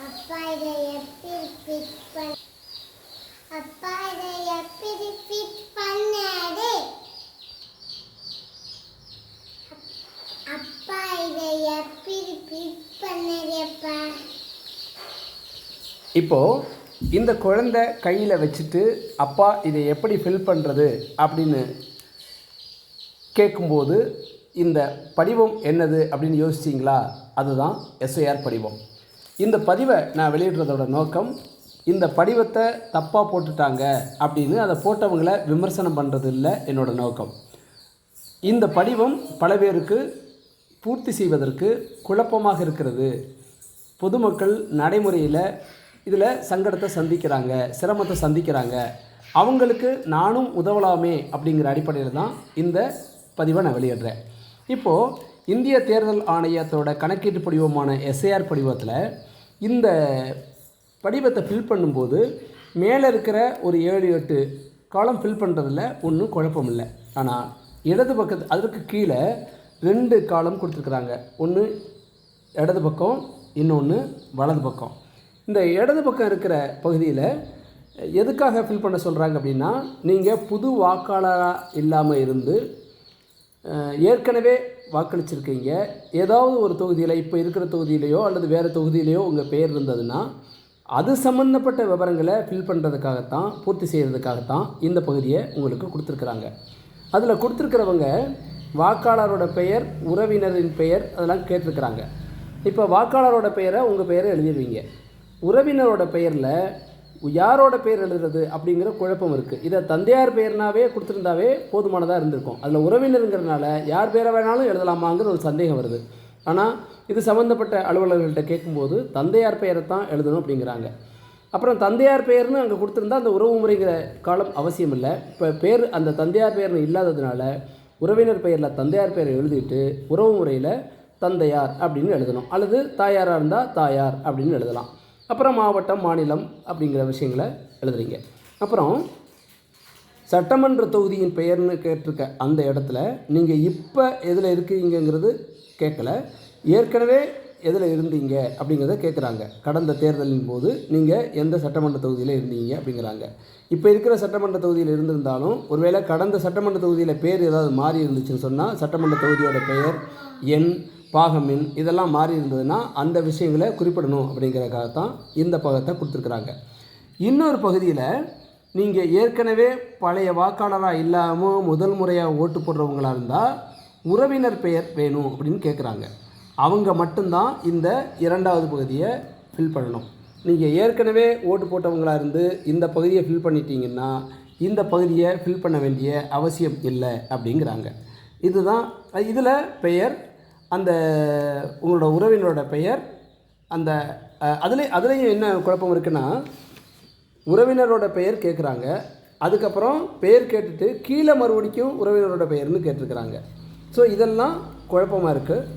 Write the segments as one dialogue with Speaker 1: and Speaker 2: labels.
Speaker 1: அப்பா இதை எப்படி ஃபிட் பண்ண அப்பா இதை எப்படி ஃபிட் பண்ணாரு அப்பா இதை எப்படி ஃபிட் பண்ணாருப்பா
Speaker 2: இப்போது இந்த குழந்தை கையில் வச்சுட்டு அப்பா இதை எப்படி ஃபில் பண்ணுறது அப்படின்னு கேட்கும்போது இந்த படிவம் என்னது அப்படின்னு யோசிச்சிங்களா? அதுதான் எஸ்ஐஆர் படிவம். இந்த பதிவை நான் வெளியிடுறதோட நோக்கம் இந்த படிவத்தை தப்பாக போட்டுட்டாங்க அப்படின்னு அதை போட்டவங்களை விமர்சனம் பண்ணுறது இல்லை என்னோட நோக்கம். இந்த படிவம் பல பேருக்கு பூர்த்தி செய்வதற்கு குழப்பமாக இருக்கிறது. பொதுமக்கள் நடைமுறையில் இதில் சங்கடத்தை சந்திக்கிறாங்க சிரமத்தை சந்திக்கிறாங்க. அவங்களுக்கு நானும் உதவலாமே அப்படிங்கிற அடிப்படையில் தான் இந்த பதிவை நான் வெளியிடுறேன். இப்போது இந்திய தேர்தல் ஆணையத்தோட கணக்கீட்டு படிவமான எஸ்ஏஆர் படிவத்தில் இந்த படிவத்தை ஃபில் பண்ணும்போது மேலே இருக்கிற ஒரு ஏழு எட்டு காலம் ஃபில் பண்ணுறதுல ஒன்றும் குழப்பம் இல்லை ஆனால் இடது பக்கத்து அதற்கு கீழே ரெண்டு காலம் கொடுத்துருக்குறாங்க. ஒன்று இடது பக்கம் இன்னொன்று வலது பக்கம். இந்த இடது பக்கம் இருக்கிற பகுதியில் எதுக்காக ஃபில் பண்ண சொல்கிறாங்க அப்படின்னா நீங்கள் புது வாக்காளராக இல்லாமல் இருந்து ஏற்கனவே வாக்களிச்சிருக்கீங்க. ஏதாவது ஒரு தொகுதியில் இப்போ இருக்கிற தொகுதியிலையோ அல்லது வேறு தொகுதியிலையோ உங்கள் பெயர் இருந்ததுன்னா அது சம்மந்தப்பட்ட விவரங்களை ஃபில் பண்ணுறதுக்காகத்தான் பூர்த்தி செய்கிறதுக்காகத்தான் இந்த பகுதியை உங்களுக்கு கொடுத்துருக்குறாங்க. அதில் கொடுத்துருக்கிறவங்க வாக்காளரோட பெயர் உறவினரின் பெயர் அதெல்லாம் கேட்டிருக்கிறாங்க. இப்போ வாக்காளரோட பெயரை உங்கள் பெயரை எழுதிடுவீங்க. உறவினரோட பெயரில் யாரோட பெயர் எழுதுறது அப்படிங்கிற குழப்பம் இருக்குது இதை தந்தையார் பெயர்னாவே கொடுத்துருந்தாவே போதுமானதாக இருந்திருக்கும். அதில் உறவினருங்கிறனால யார் பேரை வேணாலும் எழுதலாமாங்கிற ஒரு சந்தேகம் வருது. ஆனால் இது சம்மந்தப்பட்ட அலுவலர்கள்ட்ட கேட்கும்போது தந்தையார் பெயரை தான் எழுதணும் அப்படிங்கிறாங்க. அப்புறம் தந்தையார் பெயர்னு அங்கே கொடுத்துருந்தா அந்த உறவு முறைங்கிற காலம் அவசியம் இல்லை இப்போ பேர் அந்த தந்தையார் பெயர்னு இல்லாததுனால உறவினர் பெயரில் தந்தையார் பெயரை எழுதிட்டு உறவு முறையில் தந்தையார் அப்படின்னு எழுதணும். அல்லது தாயாராக இருந்தால் தாயார் அப்படின்னு எழுதலாம். அப்புறம் மாவட்டம் மாநிலம் அப்படிங்கிற விஷயங்களை எழுதுறீங்க. அப்புறம் சட்டமன்ற தொகுதியின் பெயர்னு கேட்டிருக்க அந்த இடத்துல நீங்கள் இப்போ எதில் இருக்கீங்கிறது கேட்கல. ஏற்கனவே எதில் இருந்தீங்க அப்படிங்கிறத கேட்குறாங்க கடந்த தேர்தலின் போது நீங்கள் எந்த சட்டமன்ற தொகுதியில் இருந்தீங்க அப்படிங்கிறாங்க. இப்போ இருக்கிற சட்டமன்ற தொகுதியில் இருந்திருந்தாலும் ஒருவேளை கடந்த சட்டமன்ற தொகுதியில் பேர் ஏதாவது மாறி இருந்துச்சுன்னு சொன்னால் சட்டமன்ற தொகுதியோட பெயர் எண் பாகமின் இதெல்லாம் மாறி இருந்ததுன்னா அந்த விஷயங்களை குறிப்பிடணும் அப்படிங்கிறதுக்காக தான் இந்த பகத்தை கொடுத்துருக்குறாங்க. இன்னொரு பகுதியில் நீங்கள் ஏற்கனவே பழைய வாக்காளராக இல்லாமல் முதல் முறையாக ஓட்டு போடுறவங்களாக இருந்தால் உறவினர் பெயர் வேணும் அப்படின்னு கேட்குறாங்க அவங்க மட்டும்தான் இந்த இரண்டாவது பகுதியை ஃபில் பண்ணணும். நீங்கள் ஏற்கனவே ஓட்டு போட்டவங்களாக இருந்து இந்த பகுதியை ஃபில் பண்ணிட்டீங்கன்னா இந்த பகுதியை ஃபில் பண்ண வேண்டிய அவசியம் இல்லை அப்படிங்கிறாங்க. இதுதான் இதில் பெயர் அந்த உங்களோட உறவினரோட பெயர் அந்த அதில் அதுலேயும் என்ன குழப்பம் இருக்குன்னா உறவினரோட பெயர் கேட்குறாங்க அதுக்கப்புறம் பெயர் கேட்டுட்டு கீழே மறுபடிக்கும் உறவினரோட பெயர்னு கேட்டிருக்கிறாங்க. ஸோ இதெல்லாம் குழப்பமாக இருக்குது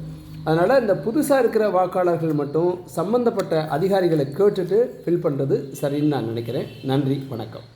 Speaker 2: அதனால் இந்த புதுசாக இருக்கிற வாக்காளர்கள் மட்டும் சம்மந்தப்பட்ட அதிகாரிகளை கேட்டுட்டு ஃபில் பண்ணுறது சரின்னு நான் நினைக்கிறேன். நன்றி வணக்கம்.